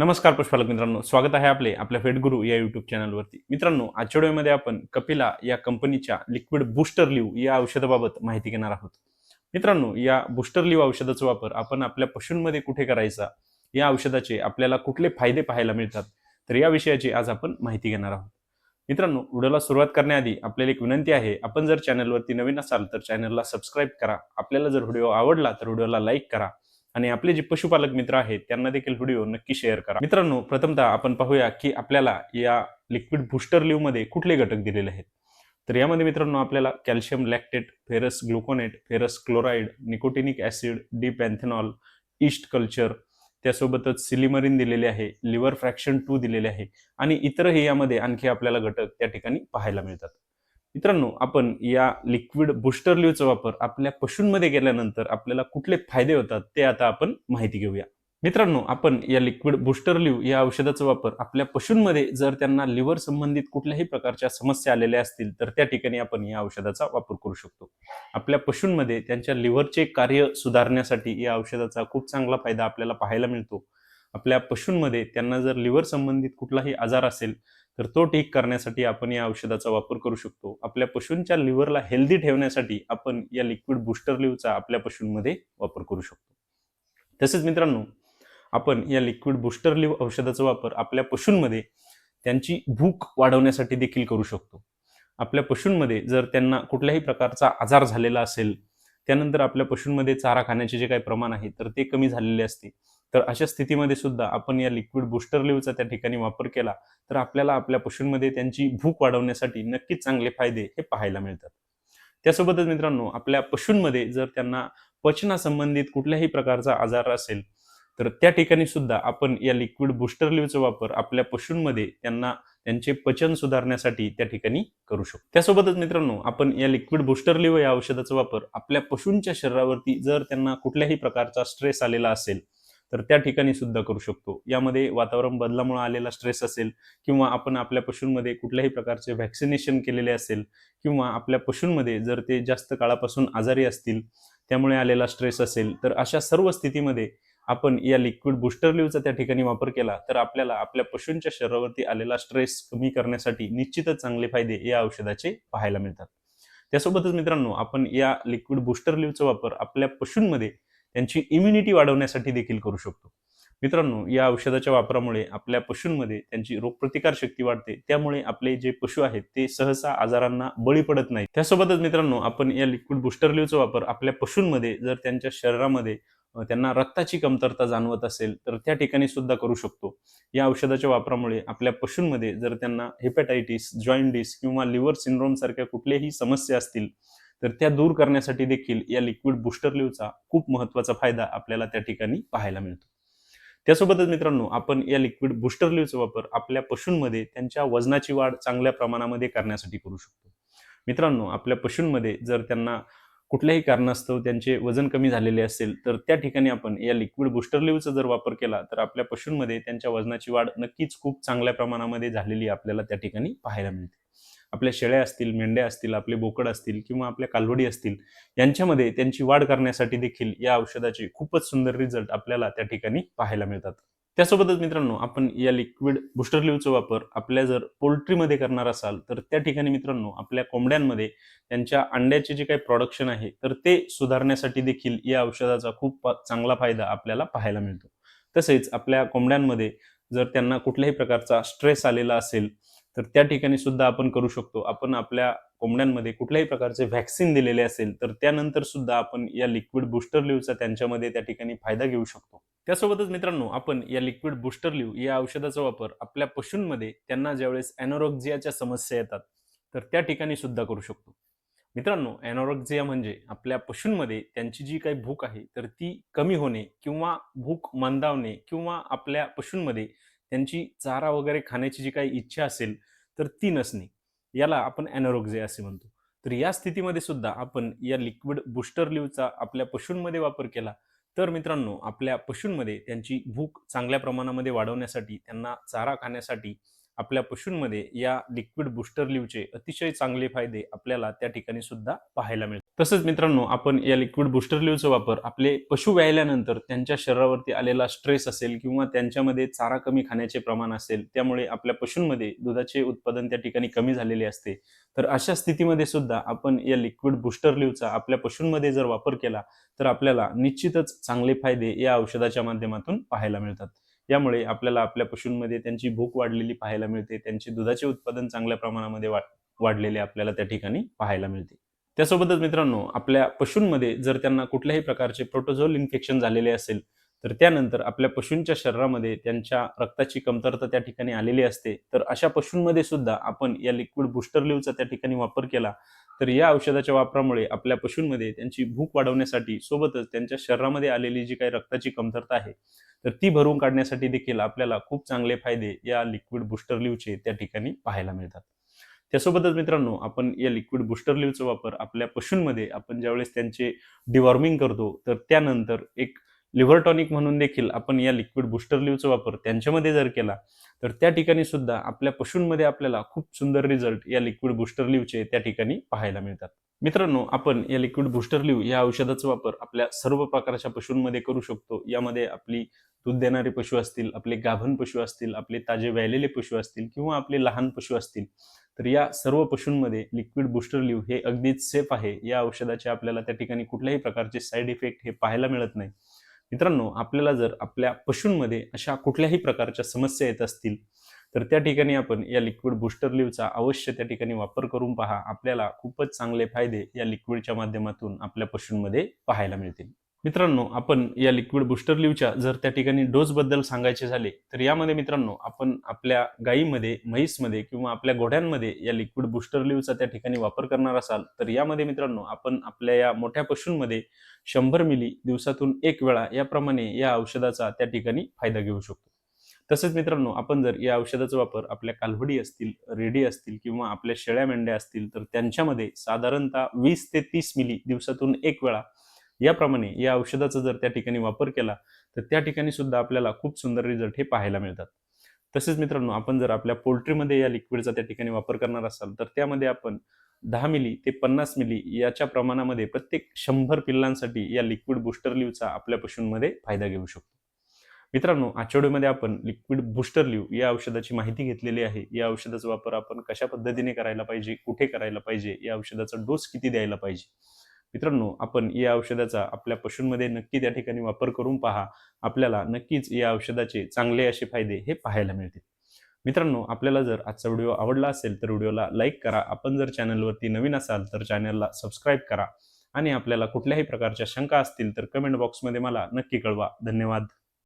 नमस्कार पशुपालक मित्रांनो स्वागत आहे आपले आपल्या फेटगुरू या युट्यूब चॅनलवरती मित्रांनो आजच्या व्हिडिओमध्ये आपण कपिला या कंपनीच्या लिक्विड बूस्टर लिव्ह या औषधाबाबत माहिती घेणार आहोत. मित्रांनो या बूस्टर लिव्ह औषधाचा वापर आपण आपल्या पशूंमध्ये कुठे करायचा या औषधाचे आपल्याला कुठले फायदे पाहायला मिळतात तर या विषयाची आज आपण माहिती घेणार आहोत. मित्रांनो व्हिडिओला सुरुवात करण्याआधी आपल्याला एक विनंती आहे आपण जर चॅनलवरती नवीन असाल तर चॅनलला सबस्क्राईब करा. आपल्याला जर व्हिडिओ आवडला तर व्हिडिओला लाईक करा. आणि आपले जे पशुपालक मित्र आहेत त्यांना देखील व्हिडिओ नक्की शेअर करा. मित्रांनो प्रथमतः आपण पाहूया की आपल्याला या लिक्विड बुस्टर लिव्हमध्ये कुठले घटक दिलेले आहेत. तर यामध्ये मित्रांनो आपल्याला calcium lactate ferrous gluconate ferrous chloride nicotinic acid D panthenol yeast culture त्यासोबतच सिलिमरिन दिलेले आहे लिव्हर फ्रॅक्शन टू दिलेले आहे आणि इतरही यामध्ये आणखी आपल्याला घटक त्या ठिकाणी पाहायला मिळतात. मित्रांनो आपण या लिक्विड बुस्टर लिव्हचा वापर आपल्या पशूंमध्ये केल्यानंतर आपल्याला कुठले फायदे होतात ते आता आपण माहिती घेऊया. मित्रांनो आपण या लिक्विड बुस्टर लिव्ह या औषधाचा वापर आपल्या पशूंमध्ये जर त्यांना लिव्हर संबंधित कुठल्याही प्रकारच्या समस्या आलेल्या असतील तर त्या ठिकाणी आपण या औषधाचा वापर करू शकतो. आपल्या पशूंमध्ये त्यांच्या लिव्हरचे कार्य सुधारण्यासाठी या औषधाचा खूप चांगला फायदा आपल्याला पाहायला मिळतो. आपल्या पशूंमध्ये त्यांना जर लिव्हर संबंधित कुठलाही आजार असेल तर तो ठीक करण्यासाठी आपण या औषधाचा वापर करू शकतो. आपल्या पशूंच्या लिव्हरला हेल्दी ठेवण्यासाठी आपण या लिक्विड बुस्टर लिव्हचा आपल्या पशूंमध्ये वापर करू शकतो. तसेच मित्रांनो आपण या लिक्विड बुस्टर लिव्ह औषधाचा वापर आपल्या पशूंमध्ये त्यांची भूक वाढवण्यासाठी देखील करू शकतो. आपल्या पशूंमध्ये जर त्यांना कुठल्याही प्रकारचा आजार झालेला असेल त्यानंतर आपल्या पशूंमध्ये चारा खाण्याचे जे काही प्रमाण आहे तर ते कमी झालेले असते. तर अशा स्थितीमध्ये सुद्धा आपण या लिक्विड बुस्टर लिव्हचा त्या ठिकाणी वापर केला तर आपल्याला आपल्या पशूंमध्ये त्यांची भूक वाढवण्यासाठी नक्कीच चांगले फायदे हे पाहायला मिळतात. त्यासोबतच मित्रांनो आपल्या पशूंमध्ये जर त्यांना पचनासंबंधित कुठल्याही प्रकारचा आजार असेल तर त्या ठिकाणी सुद्धा आपण या लिक्विड बुस्टर लिव्हचा वापर आपल्या पशूंमध्ये त्यांना त्यांचे पचन सुधारण्यासाठी त्या ठिकाणी करू शकतो. त्यासोबतच मित्रांनो आपण या लिक्विड बुस्टर लिव्ह या औषधाचा वापर आपल्या पशूंच्या शरीरावरती जर त्यांना कुठल्याही प्रकारचा स्ट्रेस आलेला असेल तर त्या ठिकाणी सुद्धा करू शकतो. यामध्ये वातावरण बदलामुळे आलेला स्ट्रेस असेल किंवा आपण आपल्या पशूंमध्ये कुठल्याही प्रकारचे व्हॅक्सिनेशन केलेले असेल किंवा आपल्या पशूंमध्ये जर ते जास्त काळापासून आजारी असतील त्यामुळे आलेला स्ट्रेस असेल तर अशा सर्व स्थितीमध्ये आपण या लिक्विड बुस्टर लिव्हचा त्या ठिकाणी वापर केला तर आपल्याला आपल्या पशूंच्या शरीरावरती आलेला स्ट्रेस कमी करण्यासाठी निश्चितच चांगले फायदे या औषधाचे पाहायला मिळतात. त्यासोबतच मित्रांनो आपण या लिक्विड बुस्टर लिव्हचा वापर आपल्या पशूंमध्ये त्यांची इम्युनिटी वाढवण्यासाठी देखील करू शकतो. मित्रांनो या औषधाच्या वापरामुळे आपल्या पशूंमध्ये त्यांची रोगप्रतिकार शक्ती वाढते. त्यामुळे आपले जे पशु आहेत ते सहसा आजारांना बळी पडत नाही त्यासोबतच मित्रांनो आपण या लिक्विड बुस्टर लिव्हचा वापर आपल्या पशूंमध्ये जर त्यांच्या शरीरामध्ये त्यांना रक्ताची कमतरता जाणवत असेल तर त्या ठिकाणी सुद्धा करू शकतो. या औषधाच्या वापरामुळे आपल्या पशूंमध्ये जर त्यांना हेपॅटायटीस जॉइंटिस किंवा लिव्हर सिंड्रोम सारख्या कुठल्याही समस्या असतील तर त्या दूर करण्यासाठी देखील या लिक्विड बुस्टर लिव्हचा खूप महत्त्वाचा फायदा आपल्याला त्या ठिकाणी पाहायला मिळतो. त्यासोबतच मित्रांनो आपण या लिक्विड बुस्टर लिव्हचा वापर आपल्या पशूंमध्ये त्यांच्या वजनाची वाढ चांगल्या प्रमाणामध्ये करण्यासाठी करू शकतो. मित्रांनो आपल्या पशूंमध्ये जर त्यांना कुठल्याही कारणास्तव त्यांचे वजन कमी झालेले असेल तर त्या ठिकाणी आपण या लिक्विड बुस्टर लिव्हचा जर वापर केला तर आपल्या पशूंमध्ये त्यांच्या वजनाची वाढ नक्कीच खूप चांगल्या प्रमाणामध्ये झालेली आपल्याला त्या ठिकाणी पाहायला मिळते. आपल्या शेळ्या असतील मेंढ्या असतील आपले बोकड असतील किंवा आपल्या कालवडी असतील यांच्यामध्ये त्यांची वाढ करण्यासाठी देखील या औषधाचे खूपच सुंदर रिझल्ट आपल्याला त्या ठिकाणी पाहायला मिळतात. त्यासोबतच मित्रांनो आपण या लिक्विड बुस्टर लिव्हचा वापर आपल्या जर पोल्ट्रीमध्ये करणार असाल तर त्या ठिकाणी मित्रांनो आपल्या कोंबड्यांमध्ये त्यांच्या अंड्याचे जे काही प्रोडक्शन आहे तर ते सुधारण्यासाठी देखील या औषधाचा खूप चांगला फायदा आपल्याला पाहायला मिळतो. तसेच आपल्या कोंबड्यांमध्ये जर त्यांना कुठल्याही प्रकारचा स्ट्रेस आलेला असेल तर त्या ठिकाणी सुद्धा आपण करू शकतो. आपण आपल्या कोंबड्यांमध्ये कुठल्याही प्रकारचे व्हॅक्सिन दिलेले असेल तर त्यानंतर सुद्धा आपण या लिक्विड बुस्टर लिव्हचा त्यांच्यामध्ये त्या ठिकाणी फायदा घेऊ शकतो. त्यासोबतच मित्रांनो आपण या लिक्विड बुस्टर लिव्ह या औषधाचा वापर आपल्या पशूंमध्ये त्यांना ज्यावेळेस अॅनोरोक्झियाच्या समस्या येतात तर त्या ठिकाणी सुद्धा करू शकतो. मित्रांनो अॅनोरोक्झिया म्हणजे आपल्या पशूंमध्ये त्यांची जी काही भूक आहे तर ती कमी होणे किंवा भूक मंदावणे किंवा आपल्या पशूंमध्ये त्यांची चारा वगैरे खाण्याची जी काही इच्छा असेल तर ती नसणे. याला आपण अॅनोरोक्झिया असे म्हणतो. तर या स्थितीमध्ये सुद्धा आपण या लिक्विड बुस्टर लिव्हचा आपल्या पशूंमध्ये वापर केला तर मित्रांनो आपल्या पशूंमध्ये त्यांची भूक चांगल्या प्रमाणामध्ये वाढवण्यासाठी त्यांना चारा खाण्यासाठी आपल्या पशूंमध्ये या लिक्विड बुस्टर लिव्हचे अतिशय चांगले फायदे आपल्याला त्या ठिकाणी सुद्धा पाहायला मिळतात. तसंच मित्रांनो आपण या लिक्विड बुस्टर लिव्हचा वापर आपले पशु व्यायल्यानंतर त्यांच्या शरीरावरती आलेला स्ट्रेस असेल किंवा त्यांच्यामध्ये चारा कमी खाण्याचे प्रमाण असेल त्यामुळे आपल्या पशूंमध्ये दुधाचे उत्पादन त्या ठिकाणी कमी झालेले असते. तर अशा स्थितीमध्ये सुद्धा आपण या लिक्विड बुस्टर लिव्हचा आपल्या पशूंमध्ये जर वापर केला तर आपल्याला निश्चितच चांगले फायदे या औषधाच्या माध्यमातून पाहायला मिळतात. यामुळे आपल्याला आपल्या पशूंमध्ये त्यांची भूक वाढलेली पाहायला मिळते त्यांचे दुधाचे उत्पादन चांगल्या प्रमाणामध्ये वाढलेले आपल्याला त्या ठिकाणी पाहायला मिळते. त्यासोबतच मित्रांनो आपल्या पशूंमध्ये जर त्यांना कुठल्याही प्रकारचे प्रोटोझोल इन्फेक्शन झालेले असेल तर त्यानंतर आपल्या पशूंच्या शरीरामध्ये त्यांच्या रक्ताची कमतरता त्या ठिकाणी आलेली असते. तर अशा पशूंमध्ये सुद्धा आपण या लिक्विड बुस्टर लिव्हचा त्या ठिकाणी वापर केला तर या औषधाच्या वापरामुळे आपल्या पशूंमध्ये त्यांची भूक वाढवण्यासाठी सोबतच त्यांच्या शरीरामध्ये आलेली जी काही रक्ताची कमतरता आहे तर ती भरून काढण्यासाठी देखील आपल्याला खूप चांगले फायदे या लिक्विड बुस्टर लिव्हचे त्या ठिकाणी पाहायला मिळतात. त्यासोबतच मित्रांनो आपण या लिक्विड बुस्टर लिव्हचा वापर आपल्या पशूंमध्ये आपण ज्यावेळेस त्यांचे डिवॉर्मिंग करतो तर त्यानंतर एक लिव्हर टॉनिक म्हणून देखील आपण या लिक्विड बुस्टर लिव्हचा वापर त्यांच्यामध्ये जर केला तर त्या ठिकाणी सुद्धा आपल्या पशूंमध्ये आपल्याला खूप सुंदर रिझल्ट या लिक्विड बुस्टर लिव्हचे त्या ठिकाणी पाहायला मिळतात. मित्रांनो आपण या लिक्विड बुस्टर लिव्ह या औषधाचा वापर आपल्या सर्व प्रकारच्या पशूंमध्ये करू शकतो. यामध्ये आपली दूध देणारे पशु असतील आपले गाभण पशु असतील आपले ताजे व्यायलेले पशु असतील किंवा आपले लहान पशु असतील तर या सर्व पशूंमध्ये लिक्विड बुस्टर लिव्ह हे अगदीच सेफ आहे. या औषधाचे आपल्याला त्या ठिकाणी कुठल्याही प्रकारचे साईड इफेक्ट हे पाहायला मिळत नाही. मित्रांनो आपल्याला जर आपल्या पशूंमध्ये अशा कुठल्याही प्रकारच्या समस्या येत असतील तर त्या ठिकाणी आपण या लिक्विड बुस्टर लिव्हचा अवश्य त्या ठिकाणी वापर करून पहा. आपल्याला खूपच चांगले फायदे या लिक्विडच्या माध्यमातून आपल्या पशूंमध्ये पाहायला मिळतील. मित्रांनो आपण या लिक्विड बुस्टर लिव्हच्या जर त्या ठिकाणी डोसबद्दल सांगायचे झाले तर यामध्ये मित्रांनो आपण आपल्या गायीमध्ये म्हैसमध्ये किंवा आपल्या घोड्यांमध्ये या लिक्विड बुस्टर लिव्हचा त्या ठिकाणी वापर करणार असाल तर यामध्ये मित्रांनो आपण आपल्या या मोठ्या पशूंमध्ये शंभर मिली दिवसातून एक वेळा याप्रमाणे या औषधाचा त्या ठिकाणी फायदा घेऊ शकतो. तसेच मित्रांनो आपण जर या औषधाचा वापर आपल्या कालवडी असतील रेडी असतील किंवा आपल्या शेळ्या मेंढ्या असतील तर त्यांच्यामध्ये साधारणतः वीस ते तीस मिली दिवसातून एक वेळा याप्रमाणे या औषधाचा जर त्या ठिकाणी वापर केला तर त्या ठिकाणी सुद्धा आपल्याला खूप सुंदर रिझल्ट हे पाहायला मिळतात. तसेच मित्रांनो आपण जर आपल्या पोल्ट्रीमध्ये या लिक्विडचा त्या ठिकाणी वापर करणार असाल तर त्यामध्ये आपण दहा मिली ते पन्नास मिली याच्या प्रमाणामध्ये प्रत्येक शंभर पिल्लांसाठी या लिक्विड बुस्टर लिव्हचा आपल्या पशूंमध्ये फायदा घेऊ शकतो. मित्रांनो आठवड्यामध्ये आपण लिक्विड बुस्टर लिव्ह या औषधाची माहिती घेतलेली आहे. या औषधाचा वापर आपण कशा पद्धतीने करायला पाहिजे कुठे करायला पाहिजे या औषधाचा डोस किती द्यायला पाहिजे? मित्रांनो आपण या औषधाचा आपल्या पशूंमध्ये नक्की त्या ठिकाणी वापर करून पहा. आपल्याला नक्कीच या औषधाचे चांगले असे फायदे हे पाहायला मिळतील. मित्रांनो आपल्याला जर आजचा व्हिडिओ आवडला असेल तर व्हिडिओला लाईक करा. आपण जर चॅनलवरती नवीन असाल तर चॅनलला सबस्क्राईब करा. आणि आपल्याला कुठल्याही प्रकारच्या शंका असतील तर कमेंट बॉक्समध्ये मला नक्की कळवा. धन्यवाद.